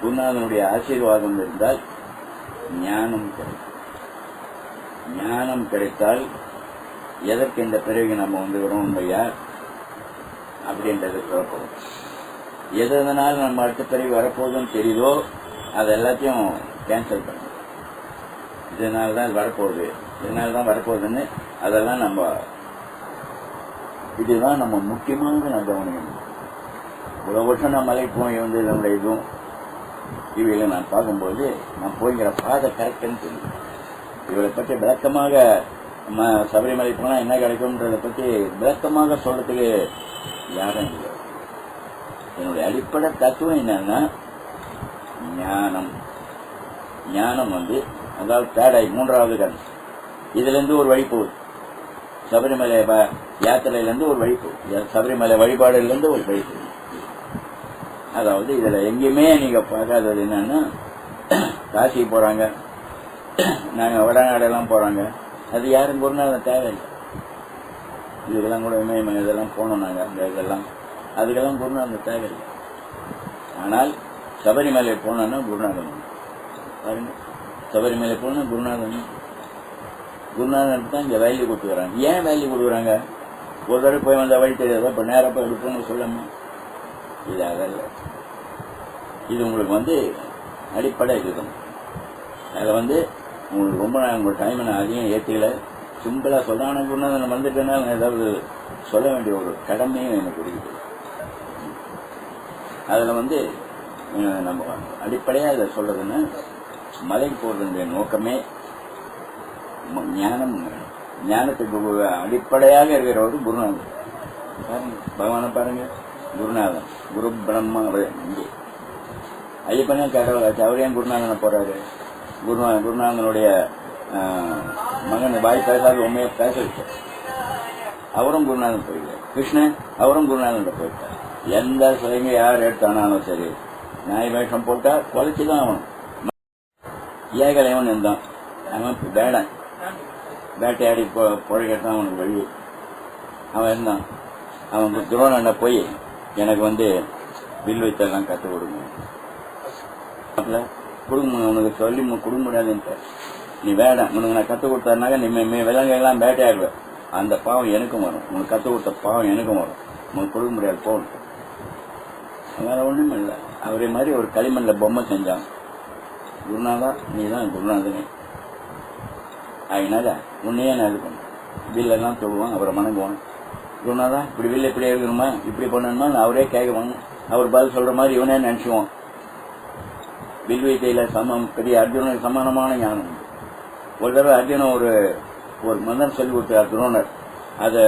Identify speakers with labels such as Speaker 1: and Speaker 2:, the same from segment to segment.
Speaker 1: குருநாதனுடைய ஆசீர்வாதம் இருந்தால் ஞானம் கிடைக்கும். ஞானம் கிடைத்தால் எதற்கு இந்த பிறகு நம்ம வந்துகிறோம் உண்மையா? அப்படின்றது புறப்படும் எது எதனால் நம்ம அடுத்த பிறகு வரப்போகுதுன்னு தெரியுதோ அது எல்லாத்தையும் கேன்சல் பண்ணும். இதனால தான் வரப்போகுது. இதனால தான் வரப்போகுதுன்னு அதெல்லாம் நம்ம இதுதான் நம்ம முக்கியமாக நான் கவனிக்கணும் இவ்வளவு வருஷம் நான் மலைக்கு போய் வந்து இதனுடைய இதுவும் டிவியில் நான் பார்க்கும்போது நான் போய்கிற பாதை கரெக்டுன்னு தெரியும். இவரை பற்றி விளக்கமாக நம்ம சபரிமலை போனால் என்ன கிடைக்கும்ன்றதை பற்றி விளக்கமாக சொல்கிறதுக்கு யாரும் இல்லை. என்னுடைய அடிப்படை தத்துவம் என்னன்னா ஞானம். ஞானம் வந்து அதாவது தேடாய் மூன்றாவது கண். இதுலேருந்து ஒரு வழி போகுது சபரிமலை யாத்திரையிலேருந்து ஒரு வழி போகுது சபரிமலை வழிபாடுலேருந்து ஒரு வழி போகுது அதாவது இதில் எங்கேயுமே நீங்கள் பார்க்காதது என்னன்னா காசி போகிறாங்க நாங்கள் வடநாடெல்லாம் போகிறாங்க அது யாரும் குருநாதன் தேவையில்லை. இதுக்கெல்லாம் கூட இமயமலை இதெல்லாம் போனோம் நாங்கள் அந்த இதெல்லாம். அதுக்கெல்லாம் குருநாதன் தேவையில்லை. ஆனால் சபரிமலை போனோம்னா குருநாதன். பாருங்க. சபரிமலை போனால் குருநாதன். குருநாதனுக்கு தான் இங்கே வேல்யூ கொடுத்துக்கிறாங்க. ஏன் வேல்யூ கொடுக்குறாங்க? ஒரு தடவை போய் வந்தால் வழி தெரியாதா? இப்போ நேராக போய் எடுப்போம்னு சொல்லாம? இது அதல்ல. இது உங்களுக்கு வந்து அடிப்படை இதுதான் அதில் வந்து உங்களுக்கு ரொம்ப நான் உங்கள் டைமை நான் அதிகம் ஏற்றிக்கல சிம்பிளாக சொல்ல ஆனால் குருநாதன் வந்துட்டேன்னா நான் ஏதாவது சொல்ல வேண்டிய ஒரு கடமையும் எனக்கு இருக்குது. அதில் வந்து நம்ம அடிப்படையாக இதை சொல்கிறதுன்னா மலைக்கு போகிறதுடைய நோக்கமே ஞானம். ஞானத்துக்கு ஒரு அடிப்படையாக இருக்கிறவர் குருநாதன் பாருங்க. பகவானை பாருங்க. குருநாதன். குரு பிரம்மா இங்கே. ஐயப்பனையும் கடவுள் ஆச்சு அவர் ஏன் குருநாதனை போறாரு. குருநா குருநாதனுடைய மகன் வாய் பேசாத உண்மையை பேச வச்சார் அவரும் குருநாதன் போயிருக்கார் கிருஷ்ணன் அவரும் குருநாதன் போயிட்டார். எந்த சிலைங்க யார் எடுத்தானாலும் சரி நாய் வேஷம் போட்டா குலைச்சு தான் அவன் ஏகலைவன் இருந்தான். அவன் வேடன். வேட்டையாடி பொ- அவனுக்கு வழி. அவன் இருந்தான். அவன் துரோணனை போய் எனக்கு வந்து வில் வைத்தெல்லாம் கற்றுக் கொடுங்க. கொடுங்க உனக்கு சொல்லி உனக்கு கொடுக்க முடியாதுன்ட்டு. நீ வேடம் உனக்கு நான் கற்றுக் கொடுத்தாருனாக்க நீ மே- மே- விலங்கையெல்லாம் வேட்டையாடுவேன் அந்த பாவம் எனக்கும் வரும். உனக்கு கற்றுக் கொடுத்த பாவம் எனக்கும் வரும். உனக்கு கொடுக்க முடியாது போகணும் வேற ஒன்றும் இல்லை. அவரே மாதிரி ஒரு களிமண்ல பொம்மை செஞ்சான். குருநாதா நீ தான் குருநாதனே. அதனால உன்னையே நான் இது பண்ணேன். வில்லெல்லாம் சொல்லுவான் அவரை வணங்குவான் குருநாதா இப்படி வில்ல இப்படி இருக்கணுமா? இப்படி பண்ணணுமா? அவரே கேட்குவாங்க அவர் பதில் சொல்ற மாதிரி இவனே நினச்சிவான் வில்வித்தையில் சமம் பெரிய அர்ஜுனனுக்கு சமானமான ஞானம் உண்டு. ஒரு தடவை அர்ஜுனன் ஒரு ஒரு மந்திரம் சொல்லி கொடுத்தார் துரோணர் அதை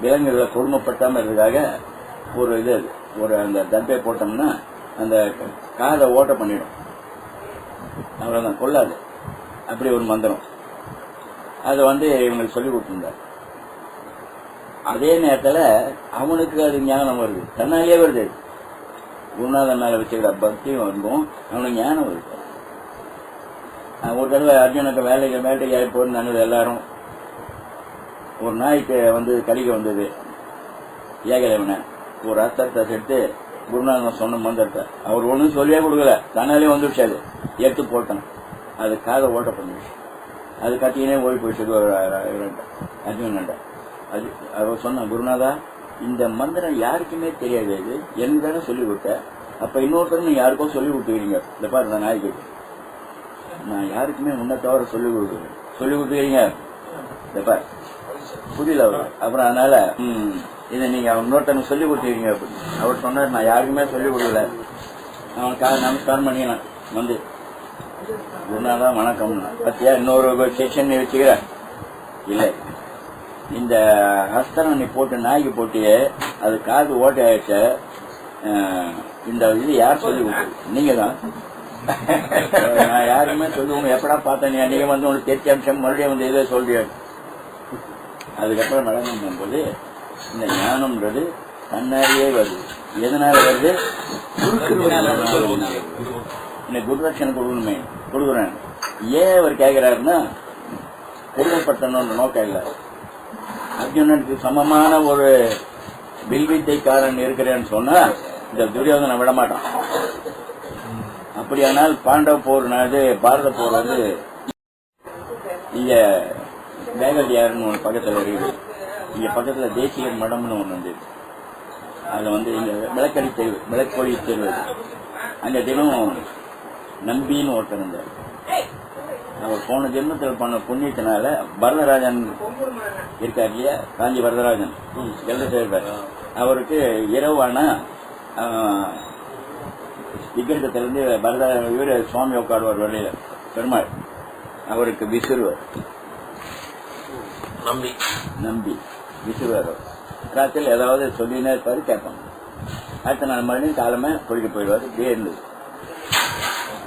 Speaker 1: விலங்குகளை கொடுமைப்பட்டாமல் இருக்கிறதுக்காக ஒரு இது அது. ஒரு அந்த தப்பை போட்டோம்னா அந்த காதை ஓட்ட பண்ணிடும். அவ்வளோதான் கொள்ளாது. அப்படி ஒரு மந்திரம். அதை வந்து இவங்களுக்கு சொல்லி கொடுத்துருந்தார். அதே நேரத்தில் அவனுக்கு அது ஞானம் வருது. தன்னாலேயே வருது குருநாதன் மேல வச்சுக்கிற பக்தியும் வந்தும் அவனுக்கு ஞானம் இருக்கும் ஒரு தடவை அர்ஜுனுக்கு வேலைக்கு வேட்டைக்கு ஆகி போயிருந்தாங்க எல்லாரும். ஒரு நாய்க்கு வந்து கடிக்க வந்தது. ஏகலைவனை ஒரு அர்த்தத்தை எடுத்து குருநாதன் சொன்ன மந்திரத்தை. அவர் ஒன்றும் சொல்லியே கொடுக்கல. தன்னாலே வந்துடுச்சு அது. எடுத்து போட்டான். அது காதை ஓட்ட பண்ணிடுச்சு. அது கத்தினே ஓடி போயிடுச்சு. அர்ஜுனன்ட அது அவர் சொன்ன குருநாதா இந்த மந்திரம் யாருக்குமே தெரியாது இது எனக்கு தானே சொல்லி கொடுத்த அப்ப இன்னொருத்தர் யாருக்கும் யாருக்கோ சொல்லி கொடுத்துக்கிறீங்க இந்த பாரு நாய்க்கு. நான் யாருக்குமே முன்ன தவிர சொல்லி கொடுக்குறேன் சொல்லி கொடுத்துக்கிறீங்க இந்த பாரு. புரியல அவர். அப்புறம் அதனால ம், இதை நீங்க இன்னொருத்தனுக்கு சொல்லி கொடுத்துருக்கீங்க அப்படின்னு அவர் சொன்னார் நான் யாருக்குமே சொல்லி கொடுக்கல அவனுக்காக நமஸ்காரம் பண்ணிக்கலாம் வந்து. குருநாதா வணக்கம் பத்தியா இன்னொரு செக்ஷன் வச்சுக்கிறேன். இல்லை. இந்த ஹஸ்தரம் நீ போட்டு நாய்க்கு போட்டியே அது காது ஓட்டை ஆயிடுச்ச இந்த இது யார் சொல்லி நீங்க தான் நான் யாருக்குமே சொல்லுவோம் எப்படா பார்த்தேன் நீங்க வந்து உனக்கு தெரிஞ்ச அம்சம் மறுபடியும் வந்து இதை சொல்றியா? அதுக்கப்புறம் நடனம் பண்ணும்போது இந்த ஞானம்ன்றது தன்னாலேயே வருது. எதனால வருது? இன்னைக்கு குருதட்சணை கொடுக்கணுமே கொடுக்குறேன். ஏன் அவர் கேட்கிறாருன்னா கொடுமைப்படுத்தணும்னு நோக்கம் இல்லை. அர்ஜுனனுக்கு சமமான ஒரு வில்வித்தைக்காரன் இருக்கிறேன்னு சொன்னா இந்த துரியோதனை விடமாட்டான். அப்படியானால் பாண்டவ போர் பாரத போர் வந்து இங்க வேகல்யார்னு ஒரு பக்கத்துல இருக்குது. இங்க பக்கத்துல தேசிய மடம்னு ஒண்ணு வந்து அதுல வந்து இங்க விளக்கடி தெரு விளக்கொழி தெரு அந்த தினம் நம்பின்னு ஒருத்தர் இருந்தார். அவர் போன ஜென்மத்தில் பண்ண புண்ணியத்தினால வரதராஜன் இருக்கார் இல்லையா? காஞ்சி வரதராஜன் எல்ல சேர்ப்பார் அவருக்கு இரவான விக்கிரகத்திலிருந்து வரதா இவர் சுவாமி உட்காடுவார் வெளியில. பெருமாள். அவருக்கு விசிறுவர்.
Speaker 2: நம்பி.
Speaker 1: நம்பி. விசிறுவார் ராத்திரியில் ஏதாவது சொல்லினே இருப்பாரு கேட்பாங்க. அடுத்த நாள் மறுபடியும் காலமே குளிக்க போயிடுவார் இப்படியே இருந்தது.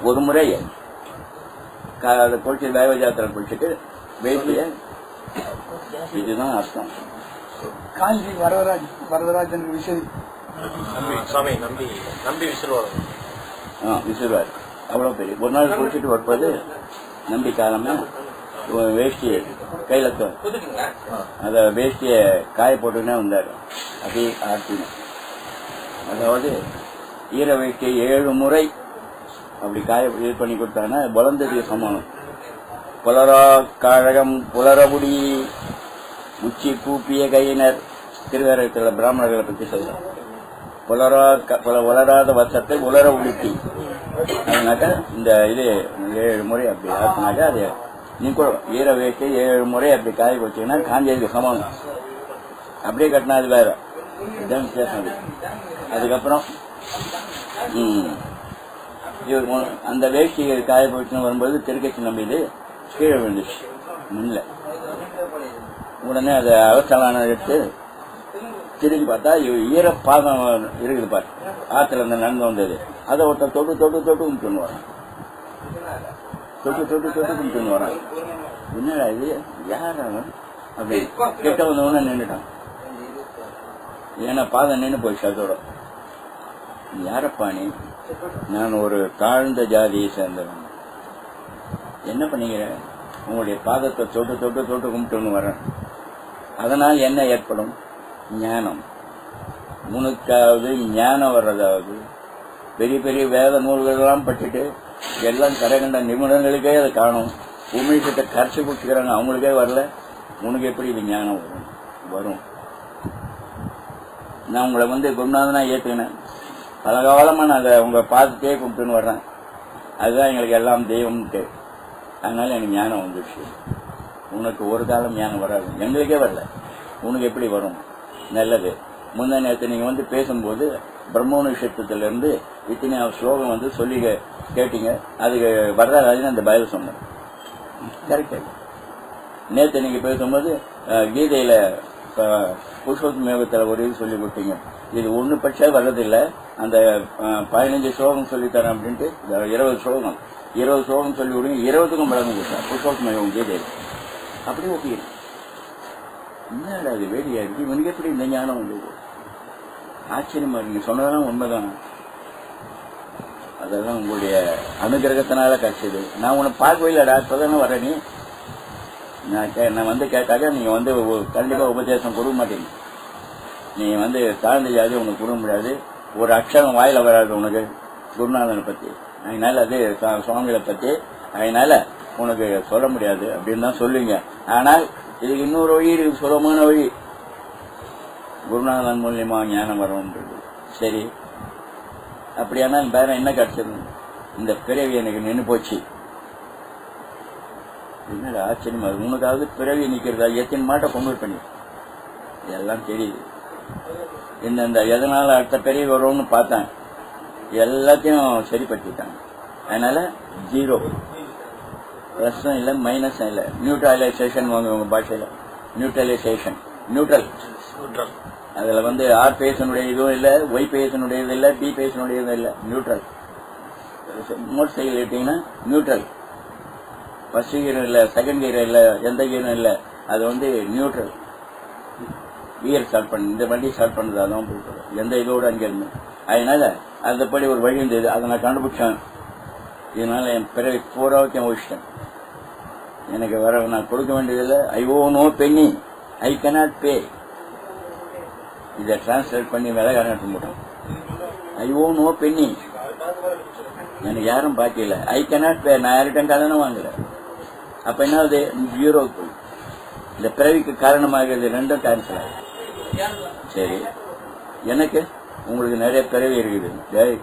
Speaker 1: ஒரு முறை குளிச்சு தேவ ஜாத்திரை குளிச்சுட்டு வேட்டிய இதுதான் அர்த்தம்.
Speaker 3: காஞ்சி வரதராஜ் வரதராஜன்
Speaker 2: நம்பி சுவாமி நம்பி நம்பி
Speaker 1: ஆ விசிறுவார். அவ்வளோ பெரிய. ஒரு நாள் குளிச்சுட்டு வரும்போது நம்பி காலமே ஒரு வேஷ்டி கையில தொ- அத வேஷ்டிய காய போட்டுன்னே வந்தார். அப்படியே ஆட்டினோம் அதாவது ஈர வேஷ்டியை ஏழு முறை அப்படி காய இது பண்ணி கொடுத்தாங்கன்னா வளர்ந்ததுக்கு சமானம் புலரா கழகம் புலரபுடி உச்சி கூப்பிய கையினர். திருவேரத்தில் பிராமணர்களை பற்றி சொல்றோம் புலரா புல- வளராத வசத்தை உலர உடுத்தி. அதனாக்கா இந்த இது ஏழு முறை அப்படி ஆக்குனாக்கா அது நீ கூட ஈர வேட்டி ஏழு முறை அப்படி காய வச்சீங்கன்னா காஞ்சதுக்கு சமானம் அப்படியே கட்டினா அது வேற. இதுதான் வித்தியாசம் அதுக்கப்புறம் ம், இவர் அந்த வேஷ்டி காய போச்சுன்னு வரும்போது திருக்கட்சி நம்பிது கீழே விழுந்துச்சு மண்ணில் உடனே அதை அவசரமான எடுத்து திரும்பி பார்த்தா ஈர ஈரப்பாதம் இருக்குது பாரு. ஆத்துல இருந்து நடந்து வந்தது. அதை ஒருத்தன் தொட்டு தொட்டு தொட்டு கும்பிட்டு வரான் தொட்டு தொட்டு தொட்டு கும்பிட்டு வரான் என்னடா இது? யார் அவன்? அப்படி கிட்ட வந்தவன நின்றுட்டான் ஏன்னா பாதம் நின்று போயிடுச்சு அதோட. யாரப்பா நீ? நான் ஒரு தாழ்ந்த ஜாதியை சேர்ந்தவன். என்ன பண்ணீங்க உங்களுடைய பாதத்தை தொட்டு தொட்டு தொட்டு கும்பிட்டுன்னு வரேன் அதனால் என்ன ஏற்படும்? ஞானம். உனக்காவது ஞானம் வர்றதாவது பெரிய பெரிய வேத நூல்களெல்லாம் பட்டுட்டு எல்லாம் கரைகண்ட நிபுணர்களுக்கே அதை காணும். உண்மைக்கிட்ட கரைச்சி குடிச்சுக்கிறாங்க அவங்களுக்கே வரல. உனக்கு எப்படி இது ஞானம் வரும்? வரும். நான் உங்களை வந்து குருநாதனா ஏற்றுக்கினேன் பலகாலமாக நான் அதை உங்களை பார்த்துட்டே கும்பிட்டுன்னு வர்றேன். அதுதான் எங்களுக்கு எல்லாம் தெய்வம்ட்டு. அதனால எனக்கு ஞானம் வந்துடுச்சு உனக்கு ஒரு காலம் ஞானம் வராது. எங்களுக்கே வரல. உனக்கு எப்படி வரும்? நல்லது. முந்தா நேரத்தை நீங்கள் வந்து பேசும்போது பிரம்மோனிஷத்துலேருந்து இத்தனை ஸ்லோகம் வந்து சொல்லி கேட்டீங்க. அதுக்கு வரதராஜன் அந்த பதில் சொன்னேன் கரெக்டாக நேற்று நீங்கள் பேசும்போது கீதையில் புஷ்பத் மேகத்தில் ஒரு இது சொல்லி கொடுத்தீங்க. இது ஒண்ணு பட்சம் வர்றதில்லை. அந்த பதினஞ்சு ஸ்லோகம் சொல்லித்தரேன் அப்படின்ட்டு இருபது ஸ்லோகம். இருபது ஸ்லோகம் சொல்லி விடுங்க. இருபதுக்கும் விளக்கம் கொடுத்தேன் புருஷோத் மேகம் அப்படி ஓகே. என்னடா இது வேடியா இருக்கு இவனுக்கு எப்படி இந்த ஞானம் வந்தது ஆச்சரியமா இருக்கு. சொன்னதெல்லாம் உண்மைதான். அதெல்லாம் உங்களுடைய அனுகிரகத்தினால கிடைச்சது. நான் உன்னை பார்க்கவே இல்லடா. இப்பதானே வர நீ. நான் கே- நான் வந்து கேட்டாக்க நீங்க வந்து கண்டிப்பாக கண்டிப்பா உபதேசம் கொடுக்க மாட்டீங்க. நீ வந்து தாழ்ந்த ஜாதி உனக்கு கொடுக்க முடியாது ஒரு அக்ஷரம் வாயில வராது உனக்கு. குருநாதனை பத்தி. அதனால அது சுவாமிகளை பத்தி. அதனால உனக்கு சொல்ல முடியாது அப்படின்னு தான் சொல்லுவீங்க. ஆனால் இதுக்கு இன்னொரு வழி இருக்கு சுலமான வழி. குருநாதன் மூலியமா ஞானம் வரும்ன்றது சரி. அப்படியானால் வேற என்ன கிடைச்சது? இந்த பிறவி எனக்கு நின்று போச்சு. என்னடா ஆச்சரியமா. உனக்காவது பிறவி நிக்கிறதா? எத்தனை மாட்டை கொண்டு பண்ணி? இதெல்லாம் தெரியுது. இந்த இந்த எதனால அடுத்த பிறவி வரும்னு பார்த்தேன். எல்லாத்தையும் சரிப்படுத்திட்டாங்க. அதனால ஜீரோ ப்ளஸும் இல்லை மைனஸும் இல்லை. நியூட்ரலைசேஷன் வாங்க உங்க பாஷையில. நியூட்ரலைசேஷன் நியூட்ரல்
Speaker 2: நியூட்ரல்
Speaker 1: அதுல வந்து ஆர் பேசனுடைய இதுவும் இல்ல ஒய் பேசனுடைய இது இல்ல பி பேசனுடைய இது இல்ல. நியூட்ரல் மோட்டர் சைக்கிள் எடுத்தீங்கன்னா நியூட்ரல் ஃபர்ஸ்ட் கியர் இல்ல செகண்ட் கியர் இல்ல எந்த கியரும் இல்ல அது வந்து நியூட்ரல் கியர் ஸ்டார்ட் பண்ணி இந்த வண்டி ஸ்டார்ட் பண்ணது அதான் எந்த இதோட அங்க இருந்து. அதனால அதுபடி ஒரு வழி இருந்தது. அதை நான் கண்டுபிடிச்சேன். இதனால என் பிறகு பூராவத்தையும் ஒழிச்சிட்டேன் எனக்கு வர நான் கொடுக்க வேண்டியதில்லை. ஐ ஓ நோ பெண்ணி ஐ கனாட் பே இதை டிரான்ஸ்லேட் பண்ணி விலை எடுத்து போட்டோம் ஐ ஓ நோ பெண்ணி எனக்கு யாரும் பாக்கியில ஐ கனாட் பே நான் யார்கிட்டும் கடனை வாங்கல அப்ப என்ன ஆகுது? ஜீரோக்கு இந்த பிறவிக்கு காரணமாகிறது ரெண்டும் கேன்சல் ஆகுது. சரி. எனக்கு? உங்களுக்கு நிறைய பிறவி இருக்குது. சரி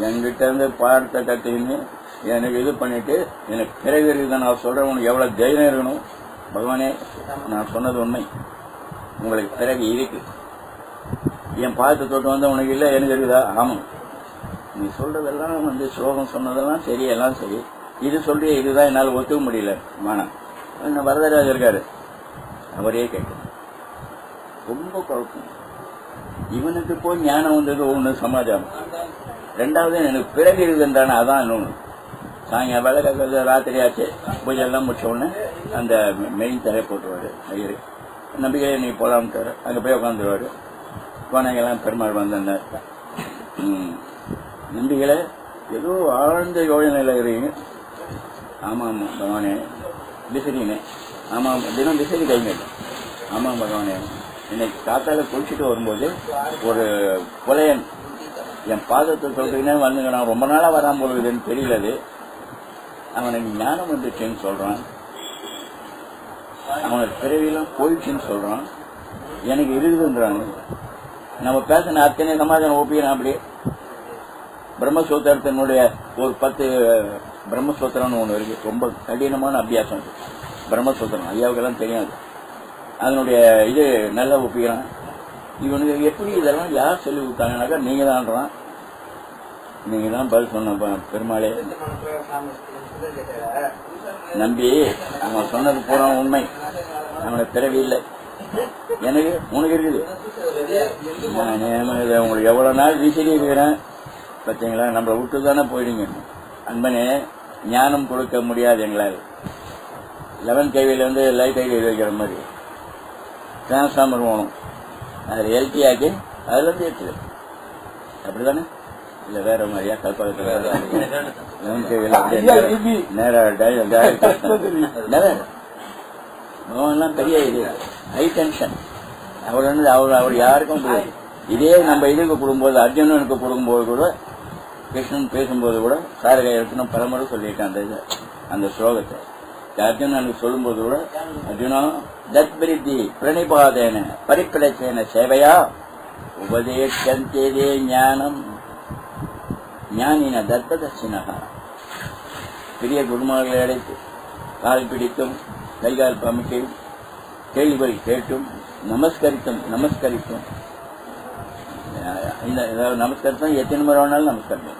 Speaker 1: என்கிட்ட இருந்து பார்த்த கற்றுக்கின்னு எனக்கு இது பண்ணிட்டு எனக்கு பிறவி இருக்குது நான் சொல்றேன் உனக்கு எவ்வளவு தைரியம் இருக்கணும்? பகவானே நான் சொன்னது உண்மை. உங்களுக்கு பிறவி இருக்கு. என் பார்த்து தொட்டு வந்து உனக்கு இல்லை எனக்கு இருக்குதா? ஆமாம் நீ சொல்றதெல்லாம் வந்து ஸ்லோகம் சொன்னதெல்லாம் சரி எல்லாம் சரி. இது சொல்றிய இதுதான் என்னால் ஒத்துக்க முடியல. வேணாம் என்ன வரதராஜ் இருக்காரு. அவரே கேட்கணும். ரொம்ப குழப்பம். இவனுக்கு போய் ஞானம் வந்தது ஒன்று சமாதானம். ரெண்டாவது எனக்கு பிறகு இருக்குன்றான அதான் இன்னொன்று சாயங்காலம் வேலை கதை ராத்திரி ஆச்சு. பூஜை எல்லாம் முடிச்ச உடனே அந்த மெயின் தரையை போட்டுருவாரு ஐயர். நம்பிக்கையை நீ போலாம்ட்டாரு அங்கே போய் உட்காந்துருவாரு கோணைகள்லாம் பெருமாள் வந்திருந்தார். நம்பிக்கையில் ஏதோ ஆழ்ந்த யோஜனையில் இருக்கிறீங்க. ஆமாம் ஆமாம் பகவானே. விசிறினே. ஆமாம் தினம் விசிறி கைங்க ஆமாம் பகவானே. இன்னைக்கு காத்தால குளிச்சுட்டு வரும்போது ஒரு புலையன் என் பாதத்தை சொல்றீங்கன்னு வந்துங்க. நான் ரொம்ப நாளா வராம போகுதுன்னு தெரியல அது. அவனுக்கு ஞானம் வந்துச்சுன்னு சொல்றான். அவனுக்கு பிறவியெல்லாம் போயிடுச்சுன்னு சொல்றான். எனக்கு இருக்குதுன்றாங்க நம்ம பேசின அத்தனை சமாதானம் ஒப்பிக்கிறான் அப்படியே பிரம்மசூத்திரத்தினுடைய ஒரு பத்து பிரம்மசூத்திரம்னு ஒன்று இருக்கு. ரொம்ப கடினமான அபியாசம் பிரம்மசூத்திரம் ஐயாவுக்கெல்லாம் தெரியாது. அதனுடைய இது நல்லா ஒப்பிக்கிறான். இவனுக்கு எப்படி இதெல்லாம் யார் சொல்லி கொடுத்தாங்கனாக்கா நீங்க தான்றான் நீங்க தான் பதில் சொன்ன பெருமாளே. நம்பி அவன் சொன்னது பூரா உண்மை. அவனுக்கு பிறவி இல்லை. எனக்கு உனக்கு இருக்குது. நான் இதை உங்களுக்கு எவ்வளவு நாள் வீசிட்டு இருக்கிறேன். பார்த்தீங்களா நம்மளை விட்டு தானே போயிடுங்க. அன்பனே ஞானம் கொடுக்க முடியாது எங்களால். லெவன் கேவில வந்து லைட் ஐடி வைக்கிற மாதிரி. டிரான்ஸ்ஃபார்மர் வேணும். அதில் எல்டி ஆக்கி அதுல இருந்து எடுத்துரு அப்படிதானே? இல்ல வேற மாதிரியா? கல்பகத்தில் வேற அவன்லாம் பெரிய இது ஹை டென்ஷன் அவர் வந்து அவர் அவர் யாருக்கும் புரியாது. இதே நம்ம இதுக்கு கொடுக்கும்போது அர்ஜுனனுக்கு கொடுக்கும்போது கூட கிருஷ்ணன் பேசும்போது கூட சாரகை எடுத்துன்னு பலமுறை சொல்லியிருக்கேன் அந்த இது அந்த ஸ்லோகத்தை. அர்ஜுனனுக்கு சொல்லும்போது கூட அர்ஜுனா தத்பிரித்தி பிரணிபாதேன பரிப்பிரச்சேன சேவையா? உபதேசந்தேதே ஞானம். ஞானின தர்ப்பதர்சினகா பெரிய குருமார்களை அழைத்து கால் பிடித்தும் கைகால் பமிட்டும் கேள்விகள் கேட்டும் நமஸ்கரித்தும் நமஸ்கரித்தும். இந்த நமஸ்கரித்தம் எத்தனை முறை வேணாலும் நமஸ்கரித்தோம்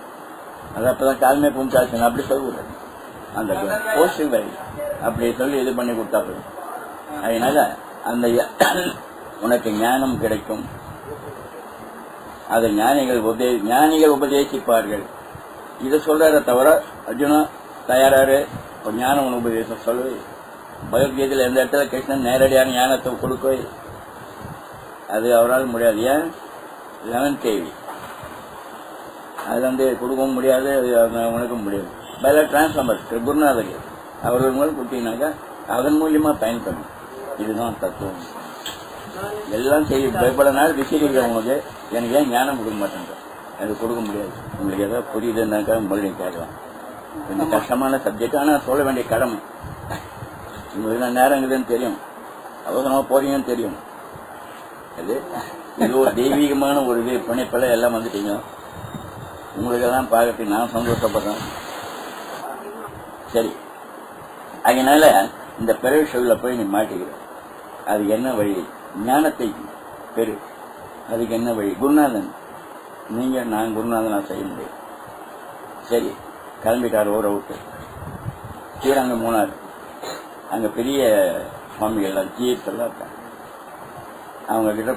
Speaker 1: அது அப்பதான் காலமே பூமிச்சாச்சு அப்படி சொல்லக்கூடாது அந்த போஸ்டிங் வேல்யூ அப்படி சொல்லி இது பண்ணி கொடுத்தாரு அதனால அந்த ய- உனக்கு ஞானம் கிடைக்கும். அதை ஞானிகள் உபதே ஞானிகள் உபதேசிப்பார்கள். இதை சொல்றத தவிர அர்ஜுனா தயாராரு. ஒரு ஞானம் உனக்கு உபதேசம் சொல்லு. பகவத்கீதையில் எந்த இடத்துல கிருஷ்ணன் நேரடியான ஞானத்தை கொடுக்க அது அவரால் முடியாது. ஏன்? லெவன் கேவி அது வந்து கொடுக்கவும் முடியாது அது உனக்கும் முடியாது. பல டிரான்ஸ்ஃபார்மர் குருநாதகி அவர்கள் மூலம் கொடுத்தீங்கன்னாக்கா அதன் மூலியமா பயன்படும். இதுதான் தத்துவம். எல்லாம் செய்யும் பயப்பட நாள் விசிறிக்கிறவங்களுக்கு எனக்கு ஏன் ஞானம் கொடுக்க மாட்டேங்க எனக்கு கொடுக்க முடியாது. உங்களுக்கு ஏதாவது புரியுதுன்னாக்கா மறுபடியும் கேட்கலாம். கொஞ்சம் கஷ்டமான சப்ஜெக்ட் ஆனால் சொல்ல வேண்டிய கடமை. உங்களுக்கு என்ன நேரம் இருக்குதுன்னு தெரியும். அவசரமாக போறீங்கன்னு தெரியும். அது இது ஒரு தெய்வீகமான ஒரு இது. பிணைப்பில் எல்லாம் வந்துட்டீங்க. உங்களுக்கெல்லாம் பார்க்கட்டு பார்க்கறதுக்கு நான் சந்தோஷப்படுறேன். சரி. அதனால இந்த பிறவி சொல்ல போய் நீ மாட்டிக்கிற. அது என்ன வழி? ஞானத்தை பெரு அதுக்கு என்ன வழி? குருநாதன். நீங்க நான் குருநாதனா செய்ய முடியும். சரி கிளம்பிட்டார் ஊரை விட்டு. ஸ்ரீரங்க மூணார். அங்க பெரிய சுவாமிகள் தீர்த்தெல்லாம் எல்லாம் இருக்காங்க. அவங்க கிட்ட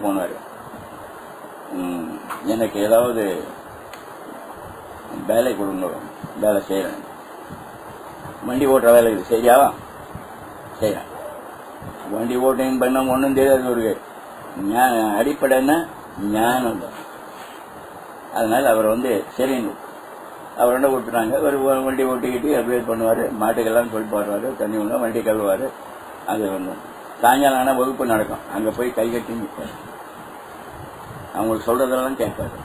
Speaker 1: எனக்கு ஏதாவது வேலை கொடுங்க. வேலை செய்யறேன். வண்டி ஓட்டுற வேலை இது சரியா? சரியா வண்டி ஓட்டிங் பண்ண ஒன்றும் தெரியாது ஒரு ஞா- அடிப்படைன்னா ஞானம். தான் அதனால அவர் வந்து சரின்னு அவர் என்ன கொடுத்துட்டாங்க ஒரு வண்டி ஓட்டிக்கிட்டு அப்படியே பண்ணுவார். மாட்டுக்கெல்லாம் சொல்லி வருவார் தண்ணி உள்ள வண்டி கழுவார் அது ஒன்று சாயங்காலம் ஆனால் வகுப்பு நடக்கும். அங்கே போய் கை கட்டி நிற்பார் அவங்களுக்கு சொல்கிறதெல்லாம் கேட்பாரு.